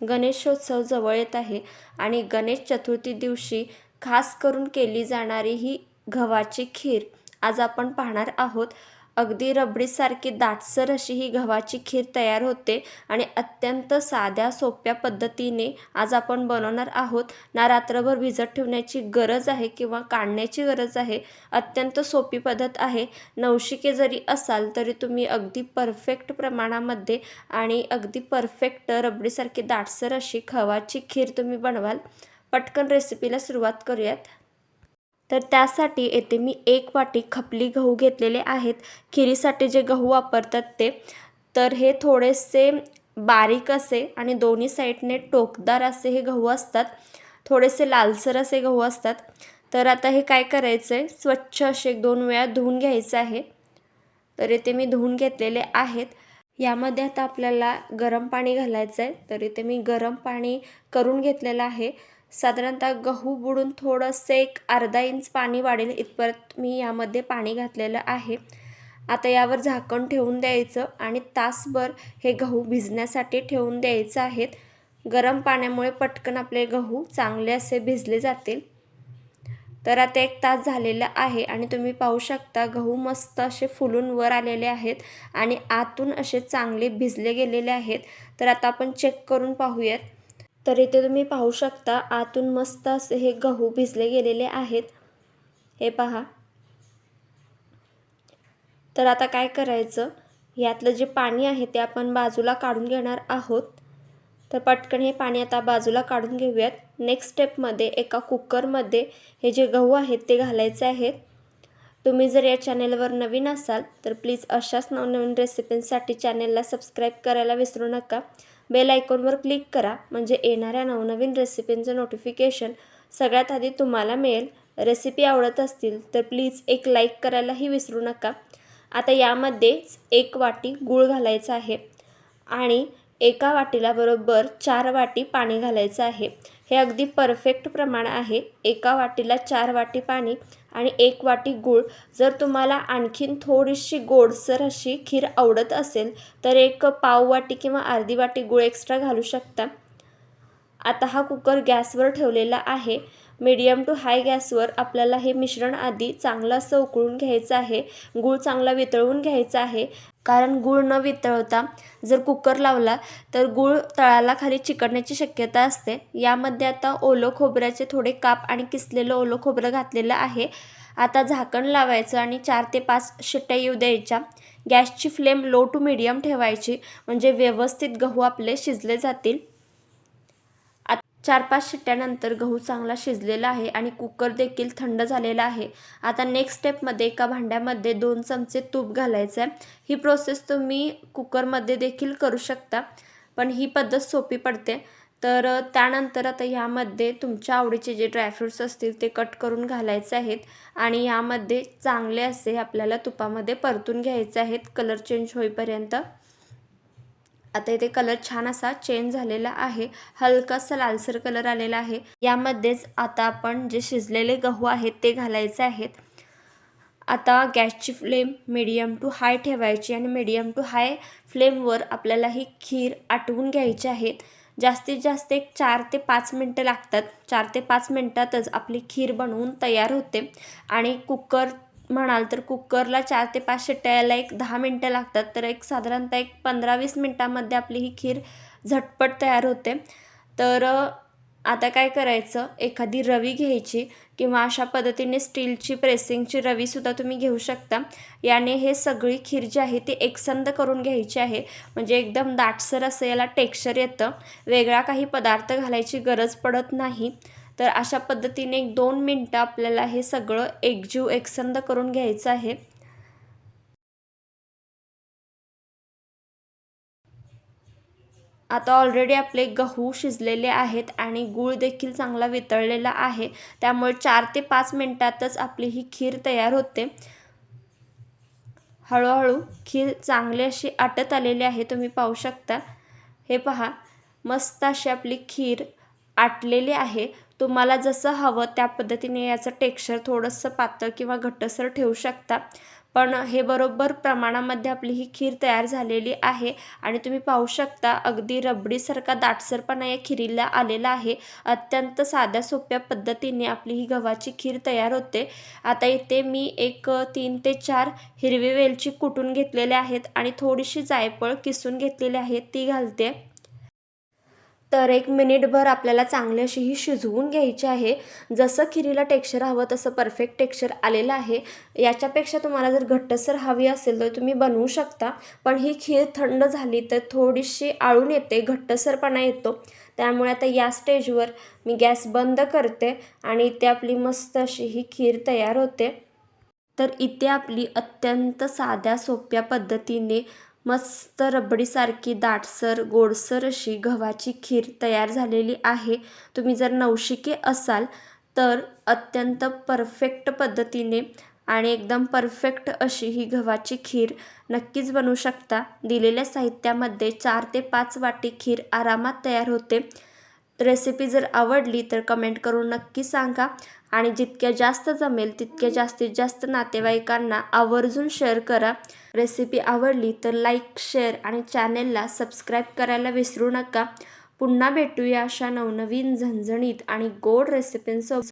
गणेशोत्सव जवळ येत आहे आणि गणेश चतुर्थी दिवशी खास करून केली जाणारी ही गव्हाची खीर आज आपण पाहणार आहोत. अगदी रबडीसारखी दाटसर अशी ही गव्हाची खीर तयार होते आणि अत्यंत साध्या सोप्या पद्धतीने आज आपण बनवणार आहोत. ना रात्रभर भिजत ठेवण्याची गरज आहे किंवा काढण्याची गरज आहे अत्यंत सोपी पद्धत आहे. नवशिके जरी असाल तरी तुम्ही अगदी परफेक्ट प्रमाणामध्ये आणि अगदी परफेक्ट रबडीसारखी दाटसर अशी खवाची खीर तुम्ही बनवाल. पटकन रेसिपीला सुरुवात करूयात. तर त्यासाठी येथे मी एक वाटी खपली गहू घेतलेले आहेत. खिरीसाठी जे गहू वापरतात ते. तर हे थोडेसे बारीक असे आणि दोन्ही साईडने टोकदार असे हे गहू असतात. थोडेसे लालसर असे गहू असतात. तर आता हे काय करायचं आहे स्वच्छ असे एक दोन वेळा धुवून घ्यायचं आहे. तर इथे मी धुवून घेतलेले आहेत. यामध्ये आता आपल्याला गरम पाणी घालायचं आहे तर इथे मी गरम पाणी करून घेतलेलं आहे. साधारणतः गहू बुडून थोडंसं एक अर्धा इंच पाणी वाढेल इथपर्यंत मी यामध्ये पाणी घातलेलं आहे. आता यावर झाकण ठेवून द्यायचं आणि तासभर हे गहू भिजण्यासाठी ठेवून द्यायचं आहेत गरम पाण्यामुळे पटकन आपले गहू चांगले असे भिजले जातील. तर आता एक तास झालेला आहे आणि तुम्ही पाहू शकता गहू मस्त असे फुलून वर आलेले आहेत आणि आतून असे चांगले भिजले गेलेले आहेत. तर आता आपण चेक करून पाहूयात. तर इथे तुम्ही पाहू शकता आतून मस्त असे हे गहू भिजले गेलेले आहेत. हे पहा. तर आता काय करायचं? यातलं जे पाणी आहे ते आपण बाजूला काढून घेणार आहोत. तर पटकन हे पाणी आता बाजूला काढून घेऊयात. नेक्स्ट स्टेपमध्ये एका कुकरमध्ये हे जे गहू आहेत ते घालायचे आहेत. तुम्ही जर या चॅनेलवर नवीन असाल तर प्लीज अशाच नवनवीन रेसिपींसाठी चॅनेलला सबस्क्राईब करायला विसरू नका. बेल आयकॉनवर क्लिक करा. म्हणजे येणाऱ्या नवनवीन रेसिपींचं नोटिफिकेशन सगळ्यात आधी तुम्हाला मिळेल. रेसिपी आवडत असतील तर प्लीज एक लाईक करायलाही विसरू नका. आता यामध्येच एक वाटी गूळ घालायचा आहे. आणि एका वाटीला बरोबर चार वाटी पाणी घालायचं आहे. हे अगदी परफेक्ट प्रमाण आहे. एका वाटीला चार वाटी पाणी आणि एक वाटी गूळ. जर तुम्हाला आणखीन थोडीशी गोडसर अशी खीर आवडत असेल तर एक पाव वाटी किंवा अर्धी वाटी गूळ एक्स्ट्रा घालू शकता. आता हा कुकर गॅसवर ठेवलेला आहे. मीडियम टू हाय गॅसवर आपल्याला हे मिश्रण आधी चांगलं असं उकळून घ्यायचं आहे. गूळ चांगला वितळवून घ्यायचा आहे. कारण गूळ न वितळवता जर कुकर लावला तर गूळ तळाला खाली चिकटण्याची शक्यता असते. यामध्ये आता ओलं खोबऱ्याचे थोडे काप आणि किसलेलं ओलं खोबरं घातलेलं आहे. आता झाकण लावायचं आणि चार ते पाच शिट्ट्या येऊ द्यायच्या. गॅसची फ्लेम लो टू मिडियम ठेवायची. म्हणजे व्यवस्थित गहू आपले शिजले जातील. चार पाच शिट्ट्यानंतर गहू चांगला शिजलेला आहे आणि कुकर देखील थंड झालेला आहे. आता नेक्स्ट स्टेपमध्ये एका भांड्यामध्ये दोन चमचे तूप घालायचं आहे ही प्रोसेस तुम्ही कुकरमध्ये देखील करू शकता पण ही पद्धत सोपी पडते. तर त्यानंतर आता ह्यामध्ये तुमच्या आवडीचे जे ड्रायफ्रूट्स असतील ते कट करून घालायचे आहेत आणि यामध्ये चांगले असे आपल्याला तुपामध्ये परतून घ्यायचे आहेत. कलर चेंज होईपर्यंत. आता इथे कलर छान असा चेंज झालेला आहे. हलकासा लालसर कलर आलेला आहे. यामध्येच आता आपण जे शिजलेले गहू आहेत ते घालायचे आहेत. आता गॅसची फ्लेम मीडियम टू हाय ठेवायची आणि मीडियम टू हाय फ्लेमवर आपल्याला ही खीर आटवून घ्यायची आहे. जास्तीत जास्त एक चार ते पाच मिनटं लागतात. चार ते पाच मिनटातच आपली खीर बनवून तयार होते. आणि कुकर म्हणाल तर कुकरला चार ते पाच शिट्ट्या यायला एक दहा मिनटं लागतात. तर एक साधारणतः एक पंधरा वीस मिनटामध्ये आपली ही खीर झटपट तयार होते. तर आता काय करायचं? एखादी रवी घ्यायची किंवा अशा पद्धतीने स्टीलची प्रेसिंगची रवीसुद्धा तुम्ही घेऊ शकता. याने हे सगळी खीर जी आहे ती एकसंद करून घ्यायची आहे. म्हणजे एकदम दाटसर असं याला टेक्स्चर येतं. वेगळा काही पदार्थ घालायची गरज पडत नाही. तर अशा पद्धतीने एक दोन मिनटं आपल्याला हे सगळं एकजीव एकसंद करून घ्यायचं आहे. आता ऑलरेडी आपले गहू शिजलेले आहेत आणि गूळ देखील चांगला वितळलेला आहे. त्यामुळे चार ते पाच मिनटातच आपली ही खीर तयार होते. हळूहळू खीर चांगली अशी आटत आलेली आहे तुम्ही पाहू शकता. हे पहा मस्त अशी आपली खीर आटलेली आहे. तुम्हाला जसं हवं त्या पद्धतीने याचं टेक्स्चर थोडंसं पातळ किंवा घट्टसर ठेवू शकता. पण हे बरोबर प्रमाणामध्ये आपली ही खीर तयार झालेली आहे आणि तुम्ही पाहू शकता अगदी रबडीसारखा दाटसरपणा या खिरीला आलेला आहे. अत्यंत साध्या सोप्या पद्धतीने आपली ही गव्हाची खीर तयार होते. आता इथे मी एक तीन ते चार हिरवी वेलची कुटून घेतलेले आहेत आणि थोडीशी जायफळ किसून घेतलेली आहे ती घालते. तर एक मिनिटभर आपल्याला चांगली अशी ही शिजवून घ्यायची आहे. जसं खिरीला टेक्स्चर हवं तसं परफेक्ट टेक्स्चर आलेलं आहे. याच्यापेक्षा तुम्हाला जर घट्टसर हवी असेल तर तुम्ही बनवू शकता. पण ही खीर थंड झाली तर थोडीशी आळून येते घट्टसरपणा येतो. त्यामुळे आता या स्टेजवर मी गॅस बंद करते आणि इथे आपली मस्त अशी ही खीर तयार होते. तर इथे आपली अत्यंत साध्या सोप्या पद्धतीने मस्त रबडीसारखी दाटसर गोडसर अशी गव्हाची खीर तयार झालेली आहे. तुम्ही जर नवशिके असाल तर अत्यंत परफेक्ट पद्धतीने आणि एकदम परफेक्ट अशी ही गव्हाची खीर नक्कीच बनवू शकता. दिलेल्या साहित्यामध्ये चार ते पाच वाटी खीर आरामात तयार होते. रेसिपी जर आवडली तर कमेंट करून नक्की सांगा. आणि जितक्या जास्त जमेल तितक्या जास्तीत जास्त नातेवाईकांना आवर्जून शेअर करा. रेसिपी आवडली तर लाईक शेअर आणि चॅनेलला सबस्क्राईब करायला विसरू नका. पुन्हा भेटूया अशा नवनवीन झणझणीत आणि गोड रेसिपींसोबत